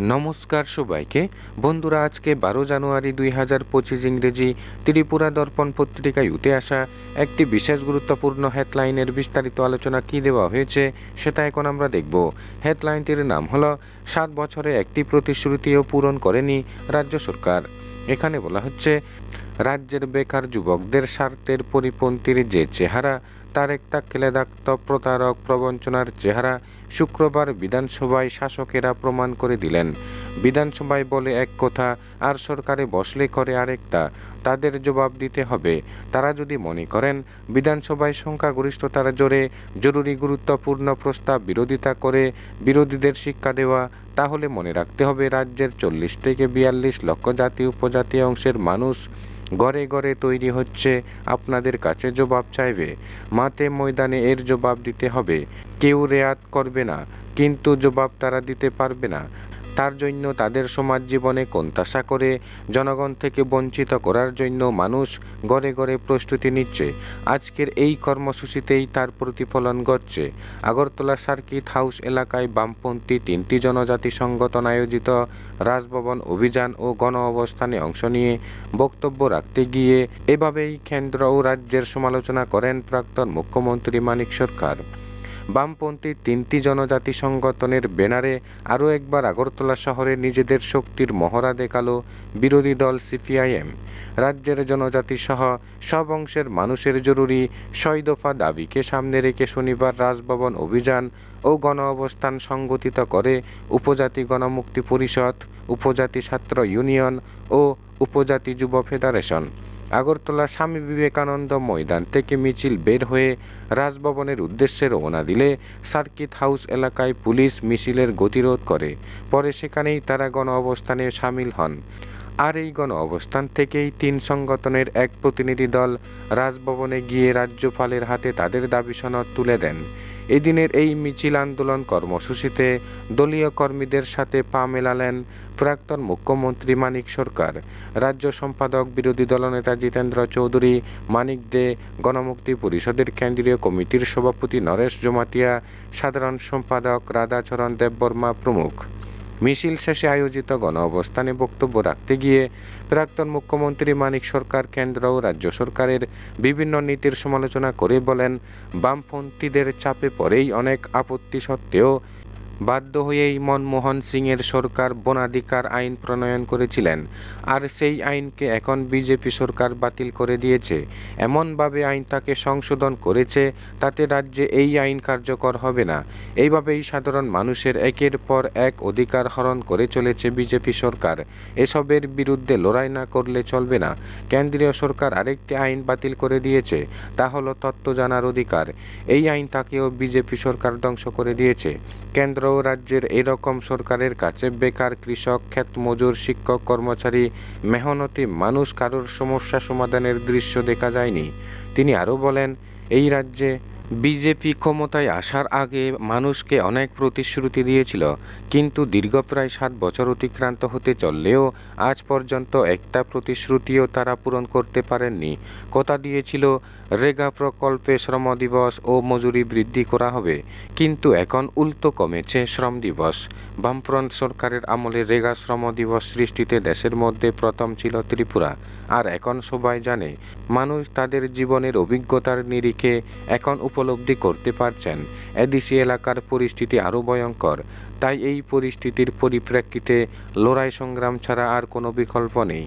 নমস্কার সবাইকে। বন্ধুরা, আজকে বারো জানুয়ারি দুই হাজার পঁচিশ ইংরেজি ত্রিপুরা দর্পণ পত্রিকায় উঠে আসা একটি বিশেষ গুরুত্বপূর্ণ হেডলাইনের বিস্তারিত আলোচনা কি দেওয়া হয়েছে সেটা এখন আমরা দেখব। হেডলাইনটির নাম হলো, সাত বছরে একটি প্রতিশ্রুতিও পূরণ করেনি রাজ্য সরকার। এখানে বলা হচ্ছে, রাজ্যের বেকার যুবকদের স্বার্থের পরিপন্থীর যে চেহারা তার একটা কেলেদাক্ত প্রতারক প্রবঞ্চনার চেহারা শুক্রবার বিধানসভায় শাসকেরা প্রমাণ করে দিলেন। বিধানসভায় বলে এক কথা, আর সরকারে বসলে করে আরেকটা, তাদের জবাব দিতে হবে। তারা যদি মনে করেন, বিধানসভায় সংখ্যাগরিষ্ঠতার জোরে জরুরি গুরুত্বপূর্ণ প্রস্তাব বিরোধিতা করে বিরোধীদের শিক্ষা দেওয়া, তাহলে মনে রাখতে হবে রাজ্যের চল্লিশ থেকে বিয়াল্লিশ লক্ষ জাতি উপজাতি অংশের মানুষ ঘরে ঘরে তৈরি হচ্ছে, আপনাদের কাছে জবাব চাইবে। মাতে ময়দানে এর জবাব দিতে হবে। কেউ রেয়াত করবে না, কিন্তু জবাব তারা দিতে পারবে না। তার জন্য তাদের সমাজ জীবনে কোণতাসা করে, জনগণ থেকে বঞ্চিত করার জন্য মানুষ ঘরে ঘরে প্রস্তুতি নিচ্ছে। আজকের এই কর্মসূচিতেই তার প্রতিফলন ঘটছে। আগরতলা সার্কিট হাউস এলাকায় বামপন্থী তিনটি জনজাতি সংগঠন আয়োজিত রাজভবন অভিযান ও গণ অবস্থানে অংশ নিয়ে বক্তব্য রাখতে গিয়ে এভাবেই কেন্দ্র ও রাজ্যের সমালোচনা করেন প্রাক্তন মুখ্যমন্ত্রী মানিক সরকার। বামপন্থী তিনটি জনজাতি সংগঠনের ব্যানারে আরও একবার আগরতলা শহরে নিজেদের শক্তির মহড়া দেখাল বিরোধী দল সিপিআইএম। রাজ্যের জনজাতি সহ সব অংশের মানুষের জরুরি ছয় দফা দাবিকে সামনে রেখে শনিবার রাজভবন অভিযান ও গণ অবস্থান সংগঠিত করে উপজাতি গণমুক্তি পরিষদ, উপজাতি ছাত্র ইউনিয়ন ও উপজাতি যুব ফেডারেশন। আগরতলা স্বামী বিবেকানন্দ ময়দান থেকে মিছিল বের হয়ে রাজভবনের উদ্দেশ্যে রওনা দিলে সার্কিট হাউস এলাকায় পুলিশ মিছিলের গতিরোধ করে। পরে সেখানেই তারা গণ অবস্থানে সামিল হন। আর এই গণ অবস্থান থেকেই তিন সংগঠনের এক প্রতিনিধি দল রাজভবনে গিয়ে রাজ্যপালের হাতে তাদের দাবি সনদ তুলে দেন। এদিনের এই মিছিল আন্দোলন কর্মসূচিতে দলীয় কর্মীদের সাথে পা মেলালেন প্রাক্তন মুখ্যমন্ত্রী মানিক সরকার। রাজ্য সম্পাদক বিরোধী দলনেতা জিতেন্দ্র চৌধুরী, মানিক দে, গণমুক্তি পরিষদের কেন্দ্রীয় কমিটির সভাপতি নরেশ জমাতিয়া, সাধারণ সম্পাদক রাধাচরণ দেববর্মা প্রমুখ। মিছিল শেষে আয়োজিত গণ অবস্থানে বক্তব্য রাখতে গিয়ে প্রাক্তন মুখ্যমন্ত্রী মানিক সরকার, কেন্দ্র ও রাজ্য সরকারের বিভিন্ন নীতির সমালোচনা করে বলেন, বামপন্থীদের চাপে পড়েই অনেক আপত্তি সত্ত্বেও বাধ্য হয়েই মনমোহন সিংয়ের সরকার বনাধিকার আইন প্রণয়ন করেছিলেন। আর সেই আইনকে এখন বিজেপি সরকার বাতিল করে দিয়েছে। এমনভাবে আইনটাকে সংশোধন করেছে, তাতে রাজ্যে এই আইন কার্যকর হবে না। এইভাবেই সাধারণ মানুষের একের পর এক অধিকার হরণ করে চলেছে বিজেপি সরকার। এসবের বিরুদ্ধে লড়াই না করলে চলবে না। কেন্দ্রীয় সরকার আরেকটি আইন বাতিল করে দিয়েছে, তা হলো তত্ত্ব জানার অধিকার। এই আইনটাকেও বিজেপি সরকার ধ্বংস করে দিয়েছে। কেন্দ্র ও রাজ্যের এরকম সরকারের কাছে বেকার কৃষক ক্ষেত মজুর শিক্ষক, কর্মচারী, মেহনতি মানুষ কারোর সমস্যা সমাধানের দৃশ্য দেখা যায়নি। তিনি আরও বলেন, এই রাজ্যে বিজেপি ক্ষমতায় আসার আগে মানুষকে অনেক প্রতিশ্রুতি দিয়েছিল, কিন্তু দীর্ঘ প্রায় সাত বছর অতিক্রান্ত হতে চললেও আজ পর্যন্ত একটা প্রতিশ্রুতিও তারা পূরণ করতে পারেননি। কথা দিয়েছিল রেগা প্রকল্পে শ্রম দিবস ও মজুরি বৃদ্ধি করা হবে, কিন্তু এখন উল্টো কমেছে শ্রম দিবস। বামফ্রন্ট সরকারের আমলে রেগা শ্রম দিবস সৃষ্টিতে দেশের মধ্যে প্রথম ছিল ত্রিপুরা, আর এখন সবাই জানে, মানুষ তাদের জীবনের অভিজ্ঞতার নিরিখে এখন উপলব্ধি করতে পারছেন। এদিসি এলাকার পরিস্থিতি আরও ভয়ঙ্কর, তাই এই পরিস্থিতির পরিপ্রেক্ষিতে লড়াই সংগ্রাম ছাড়া আর কোনো বিকল্প নেই।